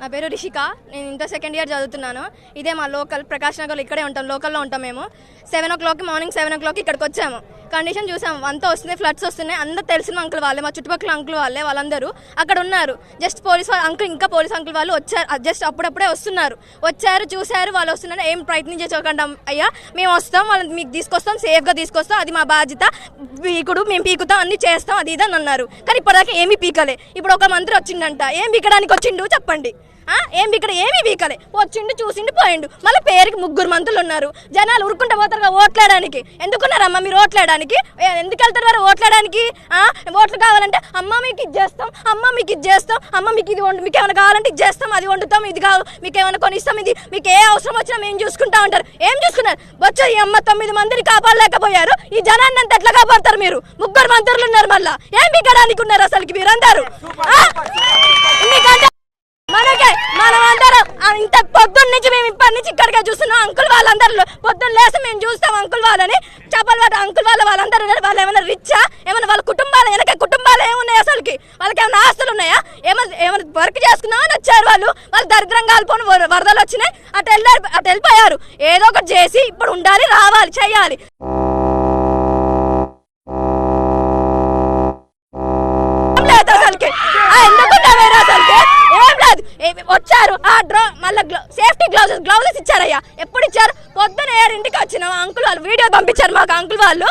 నా పేరు రిషిక. నేను ఇంటర్ సెకండ్ ఇయర్ చదువుతున్నాను. ఇదే మా లోకల్ ప్రకాశ్ నగర్లో ఇక్కడే ఉంటాం లోకల్లో ఉంటాం మేము. సెవెన్ ఓ క్లాక్కి మార్నింగ్ సెవెన్ ఓ క్లాక్కి ఇక్కడికి వచ్చాము. కండిషన్ చూసాం. అంతా వస్తున్నాయి ఫ్లడ్స్ వస్తున్నాయి. అందరూ తెలిసిన అంకుల్ వాళ్ళే మా చుట్టుపక్కల అంకుల్ వాళ్ళే వాళ్ళందరూ అక్కడ ఉన్నారు. జస్ట్ పోలీస్ వాళ్ళు అంకుల్ ఇంకా పోలీస్ అంకుల్ వాళ్ళు వచ్చారు. జస్ట్ అప్పుడప్పుడే వస్తున్నారు. వచ్చారు చూశారు వాళ్ళు వస్తున్నారు ఏం ప్రయత్నించకుండా అయ్యా. మేము వస్తాం వాళ్ళని మీకు తీసుకొస్తాం సేఫ్గా తీసుకొస్తాం. అది మా బాధ్యత. పీకుడు మేము పీకుతాం అన్ని చేస్తాం అది ఇది అని అన్నారు. కానీ ఇప్పటిదాకా ఏమీ పీకలే. ఇప్పుడు ఒక మంత్రి వచ్చిండంట. ఏం పీకడానికి వచ్చిండు? చెప్పండి. ఆ? ఏం ఇక్కడ ఏమీ వీకలే వచ్చిండు చూసిండు పోయిండు. మళ్ళీ పేరుకి ముగ్గురు మంత్రులు ఉన్నారు. జనాలు ఉరుకుంటా పోతారు కదా ఓట్లాడడానికి ఎందుకున్నారమ్మా మీరు ఓట్లాడడానికి ఓట్లాడడానికి ఎందుకు వెళ్తారు వారు ఓట్లాడడానికి? ఆ? ఓట్లు కావాలంటే అమ్మ మీకు ఇది చేస్తాం అమ్మ మీకు ఇది చేస్తాం అమ్మ మీకు ఇది వండు మీకు ఏమైనా కావాలంటే ఇది చేస్తాం అది వండుతాం ఇది కావు మీకు ఏమైనా కొనిస్తాం ఇది మీకు ఏ అవసరం వచ్చినా మేము చూసుకుంటా ఉంటారు. ఏం చూసుకున్నారు? వచ్చా ఈ అమ్మ తొమ్మిది మందిని కాపాడలేకపోయారు ఈ జనాన్ని అంత ఎట్లా కాపాడతారు మీరు? ముగ్గురు మంత్రులు ఉన్నారు మళ్ళా. ఏం పీకడానికి ఉన్నారు అసలుకి మీరందరూ? మీకంటే మనకే మనమందరం ఆ ఇంత పొద్దున్న నుంచి మేము ఇప్పటి నుంచి ఇక్కడికే చూస్తున్నాం. అంకుల్ వాళ్ళందరూ పొద్దున్న లేసి మేము చూస్తాం అంకుల్ వాళ్ళని. చెప్పలు వాళ్ళ అంకుల్ వాళ్ళ వాళ్ళందరూ ఉన్నారు. వాళ్ళు ఏమైనా రిచ్చా? ఏమైనా వాళ్ళ కుటుంబాలు వెనక కుటుంబాలు ఏమున్నాయి అసలుకి? వాళ్ళకి ఏమైనా ఆస్తులు ఉన్నాయా? ఏమైనా ఏమైనా వర్క్ చేసుకున్నామని వచ్చారు వాళ్ళు. వాళ్ళు దరిద్రంగా కాలిపోని వరదలు వచ్చినాయి. అటు వెళ్ళారు అటు వెళ్ళిపోయారు. ఏదో ఒకటి చేసి ఇప్పుడు ఉండాలి రావాలి చేయాలి. వచ్చారు. ఆ డ్రో మళ్ళీ సేఫ్టీ గ్లౌజెస్ గ్లౌజెస్ ఇచ్చారయ్యా. ఎప్పుడు ఇచ్చారు? పొద్దున ఇంటికి వచ్చిన. అంకుల్ వాళ్ళు వీడియో పంపించారు మాకు అంకుల్ వాళ్ళు.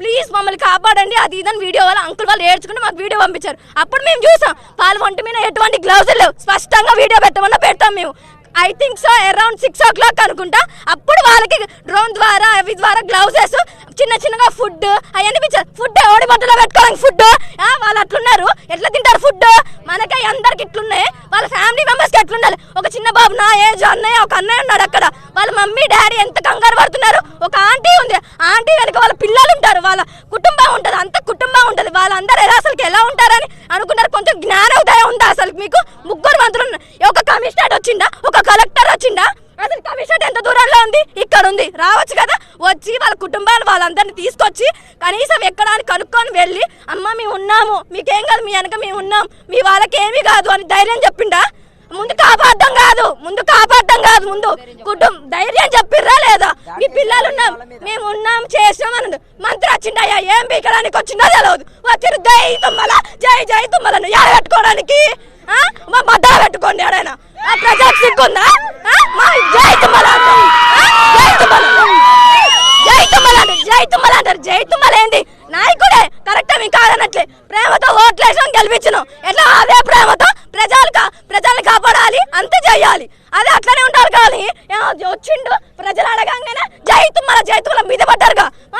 ప్లీజ్ మమ్మల్ని కాపాడండి. అది ఇదని వీడియో వాళ్ళు అంకుల్ వాళ్ళు ఏడ్చుకుంటే మాకు వీడియో పంపించారు. అప్పుడు మేము చూసాం. వాళ్ళ వంటి మీద ఎటువంటి గ్లౌజులు లేవు. స్పష్టంగా వీడియో పెట్టమన్నా పెడతాం మేము. I think so around six o'clock అనుకుంటా. అప్పుడు వాళ్ళకి డ్రోన్ ద్వారా అవి ద్వారా గ్లౌజెస్ చిన్న చిన్నగా ఫుడ్ అవన్నీ ఇచ్చారు ఫుడ్ ఓడి బట్టలో పెట్టుకోవడానికి ఫుడ్. వాళ్ళు అట్లున్నారు. ఎట్లా తింటారు ఫుడ్? మనకై అందరికి ఇట్లున్నాయి. వాళ్ళ ఫ్యామిలీ మెంబర్స్కి ఎట్లుండాలి? ఒక చిన్న బాబు నా ఏజ్ అన్నయ్య ఒక అన్నయ్య ఉన్నాడు అక్కడ. వాళ్ళ మమ్మీ డాడీ ఎంత కంగారు పడుతున్నారు? ఒక ఆంటీ ఉంది. ఆంటీ వెనక వాళ్ళ పిల్లలు ఉంటారు. వాళ్ళ కుటుంబం ఉంటుంది. అంత కుటుంబం ఉంటుంది. వాళ్ళందరూ ఎలా అసలుకి ఎలా ఉంటారని అనుకున్నారు. కొంచెం జ్ఞానోదయం ఉందా అసలు మీకు? ముగ్గురు మంత్రులు ఒక కమిషనర్ వచ్చిందా ఒక కలెక్టర్ వచ్చిందా అసలు కమిషన్ ఎంత దూరంలో ఉంది? ఇక్కడ ఉంది. రావచ్చు కదా? వచ్చి వాళ్ళ కుటుంబాలు వాళ్ళందరినీ తీసుకొచ్చి కనీసం ఎక్కడానికి అని కనుక్కొని వెళ్ళి అమ్మ మేము ఉన్నాము. మీకేం కాదు మీ వెనక మేము ఉన్నాం. మీ వాళ్ళకి ఏమీ కాదు అని ధైర్యం చెప్పిండా? ముందు కాపాడడం కాదు. ముందు కాపాడడం కాదు ముందు. కుటుంబం ధైర్యం చెప్పిర్రా లేదా? మీ పిల్లలు ఉన్నాం మేము ఉన్నాం చేసాం అన్నది. మంత్రి వచ్చిండయ్యా ఏం పీకడానికి వచ్చిందో తెలియదు వచ్చిన జై తుమ్మల జై జై తుమ్మలను ఎడబెట్టుకోవడానికి ఆ? మా బద్దలు పెట్టుకోండి ఎడైనా ఆ ప్రజలకు సిగ్గుందా? మా జై తుమ్మల జై తుమ్మల జై తుమ్మల జై తుమ్మల అంటారు జై తుమ్మల ఏంది? నాయకుడే కరెక్ట్ మీకు కాదన్నట్లే. ప్రేమతో ఓట్లేసాం గెలిపించను. ఎట్లా? అదే ప్రేమతో ప్రజలు ప్రజల్ని కాపాడాలి అంతే చేయాలి. అదే అట్లనే ఉండాలి కానీ వచ్చిండు ప్రజలు అడగంగానే జై తుమ్మల జై తుమ్మల మీద పడ్డారుగా. ఆ,